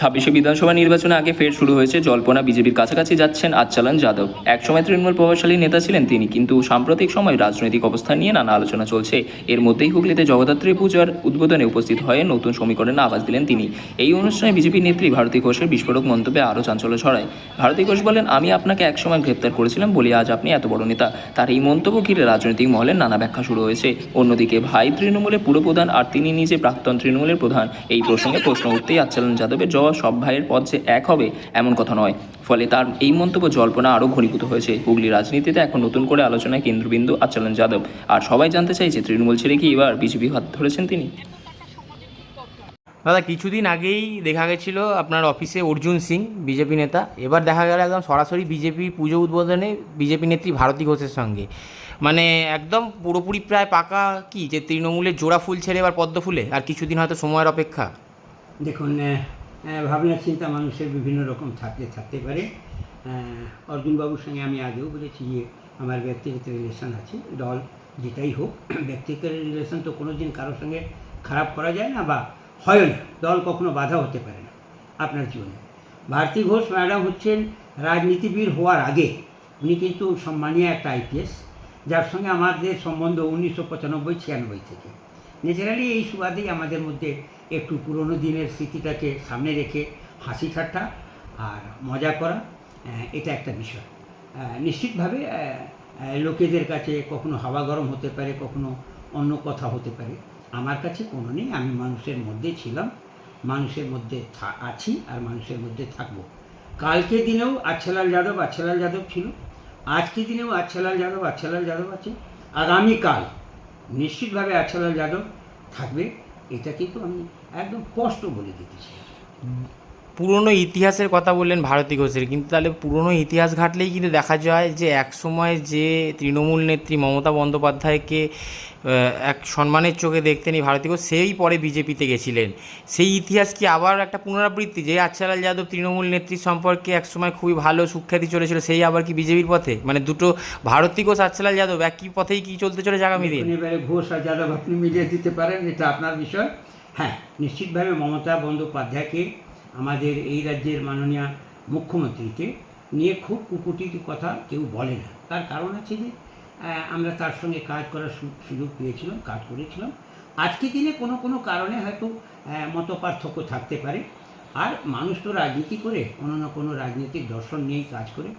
ছাব্বিশে বিধানসভা নির্বাচনে আগে ফের শুরু হয়েছে জল্পনা। বিজেপির কাছাকাছি যাচ্ছেন আচ্চালান যাদব। একসময় তৃণমূল প্রভাবশালী নেতা ছিলেন তিনি, কিন্তু সাম্প্রতিক সময় রাজনৈতিক অবস্থান নিয়ে নানা আলোচনা চলছে। এর মধ্যেই হুগলিতে জগদ্ধাত্রী পূজার উদ্বোধনে উপস্থিত হয়ে নতুন সমীকরণে আবাস দিলেন তিনি। এই অনুষ্ঠানে বিজেপি নেত্রী ভারতী ঘোষের বিস্ফোরক মন্তব্যে আরও চাঞ্চল্য ছড়ায়। ভারতী ঘোষ বলেন, আমি আপনাকে একসময় গ্রেপ্তার করেছিলাম বলে আজ আপনি এত বড় নেতা। তার এই মন্তব্য ঘিরে রাজনৈতিক মহলের নানা ব্যাখ্যা শুরু হয়েছে। অন্যদিকে ভাই তৃণমূলের পুরপ্রধান আর তিনি নিজে প্রাক্তন তৃণমূলের প্রধান। এই প্রসঙ্গে প্রশ্ন উঠতেই আচ্চালন যাদবের জবাব সব ভাইয়ের পদ যে এক হবে এমন কথা নয়। ফলে তার এই মন্তব্য জল্পনা আরও ঘনীভূত হয়েছে। হুগলি রাজনীতিতে এখন নতুন করে আলোচনায় কেন্দ্রবিন্দু আচ্চালন যাদব। আর সবাই জানতে চাইছে তৃণমূল ছেড়ে কি এবার বিজেপি হাত ধরেছেন তিনি? দাদা কিছুদিন আগেই দেখা গেছিল আপনার অফিসে অর্জুন সিং বিজেপি নেতা। এবার দেখা গেল একদম সরাসরি বিজেপি পুজো উদ্বোধনে বিজেপি নেত্রী ভারতী ঘোষের সঙ্গে। মানে একদম পুরোপুরি প্রায় পাকা কি? যে তৃণমূলের জোড়া ফুল ছেড়ে এবার পদ্ম ফুলে? আর কিছুদিন হয়তো সময়ের অপেক্ষা। দেখুন ভাবনা চিন্তা মানুষের বিভিন্ন রকম থাকতে থাকতে পারে। অর্জুনবাবুর সঙ্গে আমি আগেও বলেছি যে আমার ব্যক্তিগত রিলেশন আছে, দল যেটাই হোক, ব্যক্তিগত রিলেশন তো কোনো দিন কারোর সঙ্গে খারাপ করা যায় না বা হয় না, দল কখনো বাধা হতে পারে না আপনার জীবনে। ভারতী ঘোষ ম্যাডাম হচ্ছেন রাজনীতিবিদ হওয়ার আগে, উনি কিন্তু সম্মানীয় একটা আইপিএস যার সঙ্গে আমাদের সম্বন্ধ উনিশশো পঁচানব্বই ছিয়ানব্বই থেকে। ন্যাচারালি এই সুবাদেই আমাদের মধ্যে একটু পুরনো দিনের স্মৃতিটাকে সামনে রেখে হাসি ঠাট্টা আর মজা করা এটা একটা বিষয়। নিশ্চিতভাবে লোকেদের কাছে কখনো হাওয়া গরম হতে পারে, কখনো অন্য কথা হতে পারে। আমার কাছে কোনো নেই, আমি মানুষের মধ্যে ছিলাম, মানুষের মধ্যে আছি আর মানুষের মধ্যে থাকব। কালকে দিনেও আচ্ছালাল যাদব আচ্ছালাল যাদব ছিল, আজকে দিনেও আচ্ছালাল যাদব আচ্ছালাল যাদব আছে। আগামীকাল নিশ্চিতভাবে আচ্ছালাল যাদব থাকবে এটা কিন্তু আমি একদম স্পষ্ট বলে দিতে চাই। পুরনো ইতিহাসের কথা বললেন ভারতী ঘোষের। কিন্তু তাহলে পুরনো ইতিহাস ঘাটলেই কিন্তু দেখা যায় যে এক সময় যে তৃণমূল নেত্রী মমতা বন্দ্যোপাধ্যায়কে এক সম্মানের চোখে দেখতেন এই ভারতী ঘোষ, সেই পরে বিজেপিতে গেছিলেন। সেই ইতিহাস কি আবার একটা পুনরাবৃত্তি? যে আচ্ছালাল যাদব তৃণমূল নেত্রী সম্পর্কে এক সময় খুবই ভালো সুখ্যাতি চলেছিল, সেই আবার কি বিজেপির পথে? মানে দুটো ভারতী ঘোষ, আচ্ছালাল যাদব একই পথেই কি চলতে চলেছে আগামী দিন? ঘোষ আর যাদব আপনি মিলিয়ে দিতে পারেন, এটা আপনার বিষয়। হ্যাঁ নিশ্চিতভাবে মমতা বন্দ্যোপাধ্যায়কে আমাদের এই রাজ্যের মাননীয় মুখ্যমন্ত্রীকে নিয়ে খুব কুকুটির কথা কেউ বলে না। তার কারণ আছে যে আমরা তার সঙ্গে কাজ করার সুযোগ পেয়েছিলাম, কাজ করেছিলাম। আজকে দিনে কোনো কোনো কারণে হয়তো মত পার্থক্য থাকতে পারে। আর মানুষ তো রাজনীতি করে, কোনো না কোনো রাজনৈতিক দর্শন নিয়েই কাজ করে।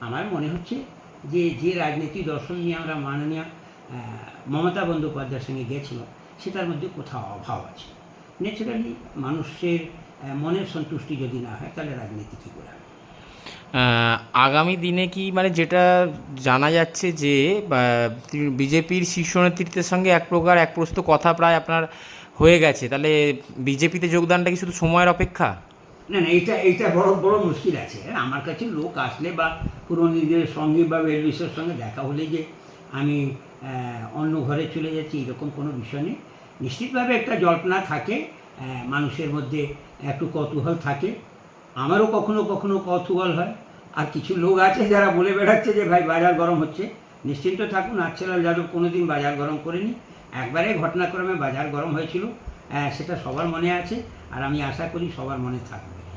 আমার মনে হচ্ছে যে যে রাজনীতি দর্শন নিয়ে আমরা মাননীয় মমতা বন্দ্যোপাধ্যায়ের সঙ্গে গেছিলাম, সেটার মধ্যে কোথাও অভাব আছে। ন্যাচারালি মানুষের মনের সন্তুষ্টি যদি না হয় তাহলে রাজনীতি কী করে আগামী দিনে কি মানে যেটা জানা যাচ্ছে যে বিজেপির শীর্ষ নেতৃত্বের সঙ্গে এক প্রকার এক প্রস্ত কথা প্রায় আপনার হয়ে গেছে তাহলে বিজেপিতে যোগদানটা কি শুধু সময়ের অপেক্ষা? না না এটা এটা বড় বড় মুশকিল আছে। হ্যাঁ, আমার কাছে লোক আসলে বা নিজের সঙ্গে বা ওয়েলবিশের সঙ্গে দেখা হলে যে আমি অন্য ঘরে চলে যাচ্ছি এরকম কোনো বিষয় নেই। নিশ্চিতভাবে একটা জল্পনা থাকে মানুষের মধ্যে একটু কৌতূহল থাকে। আমারও কখনো কখনো কৌতূহল হয়। আর কিছু লোক আছে যারা বলে বেড়াচ্ছে যে, ভাই, বাজার গরম হচ্ছে। নিশ্চিন্ত থাকুন, আচ্ছালাল যাদব কোনো দিন বাজার গরম করেনি। একবারে ঘটনাক্রমে বাজার গরম হয়েছিল। সেটা সবার মনে আছে। আর আমি আশা করি সবার মনে থাকবে।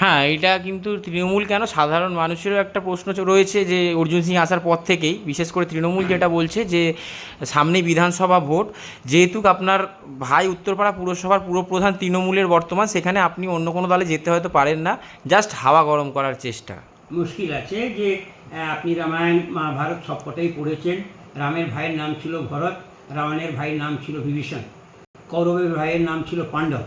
হ্যাঁ এটা কিন্তু তৃণমূল কেন? সাধারণ মানুষেরও একটা প্রশ্ন রয়েছে যে অর্জুন সিং আসার পর থেকেই, বিশেষ করে তৃণমূল যেটা বলছে যে সামনে বিধানসভা ভোট, যেহেতু আপনার ভাই উত্তরপাড়া পুরসভার পুরপ্রধান তৃণমূলের বর্তমান, সেখানে আপনি অন্য কোনো দলে যেতে হয়তো পারেন না। জাস্ট হাওয়া গরম করার চেষ্টা। মুশকিল আছে যে আপনি রামায়ণ মহাভারত সবকটাই পড়েছেন। রামের ভাইয়ের নাম ছিল ভরত, রাবণের ভাইয়ের নাম ছিল বিভীষণ। কৌরবের ভাইয়ের নাম ছিল পাণ্ডব।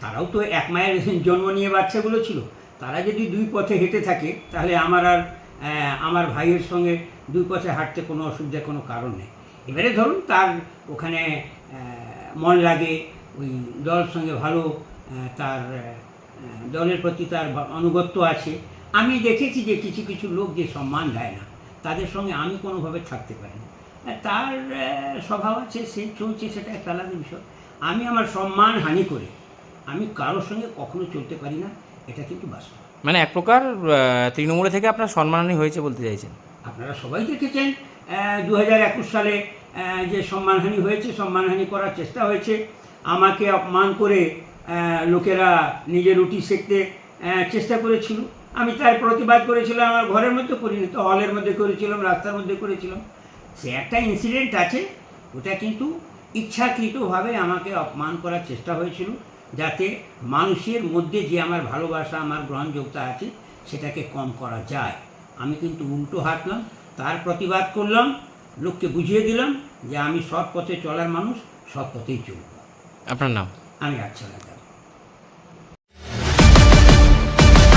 তারাও তো এক মায়ের জন্ম নিয়ে বাচ্চাগুলো ছিল। তারা যদি দুই পথে হেঁটে থাকে, তাহলে আমার আর আমার ভাইয়ের সঙ্গে দুই পথে হাঁটতে কোনো অসুবিধার কোনো কারণ নেই। এবারে ধরুন তার ওখানে মন লাগে, ওই দল সঙ্গে ভালো তার দলের প্রতি তার অনুগত্য আছে। আমি দেখেছি যে কিছু কিছু লোক যে সম্মান দেয় না, তাদের সঙ্গে আমি কোনোভাবে থাকতে পারি না। তার স্বভাব আছে, সে চলছে, সেটা একটা আলাদা বিষয়। আমি আমার সম্মান হানি করে আমি কারোর সঙ্গে কখনো চলতে পারি না এটা কিন্তু বাস্তব। মানে এক প্রকার তৃণমূলে থেকে আপনার সম্মানহানি হয়েছে বলতে চাইছেন? আপনারা সবাই দেখেছেন দু হাজার একুশ সালে যে সম্মানহানি হয়েছে সম্মানহানি করার চেষ্টা হয়েছে। আমাকে অপমান করে লোকেরা নিজের রুটি সেঁকতে আহ, চেষ্টা করেছিল। আমি তার প্রতিবাদ করেছিলাম আমার ঘরের মধ্যে করিনি তো হলের মধ্যে করেছিলাম রাস্তার মধ্যে করেছিলাম। সে একটা ইনসিডেন্ট আছে ওটা কিন্তু ইচ্ছাকৃতভাবে আমাকে অপমান করার চেষ্টা হয়েছিল। যাতে মানুষের মধ্যে যে আমার ভালোবাসা আমার গ্রহণযোগ্যতা আছে সেটাকে কম করা যায়। আমি কিন্তু উল্টো হাঁটলাম তার প্রতিবাদ করলাম লোককে বুঝিয়ে দিলাম যে আমি সৎ পথে চলার মানুষ সৎ পথেই চলব। আপনার নাম? আমি আচ্ছা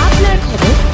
আপনার খবর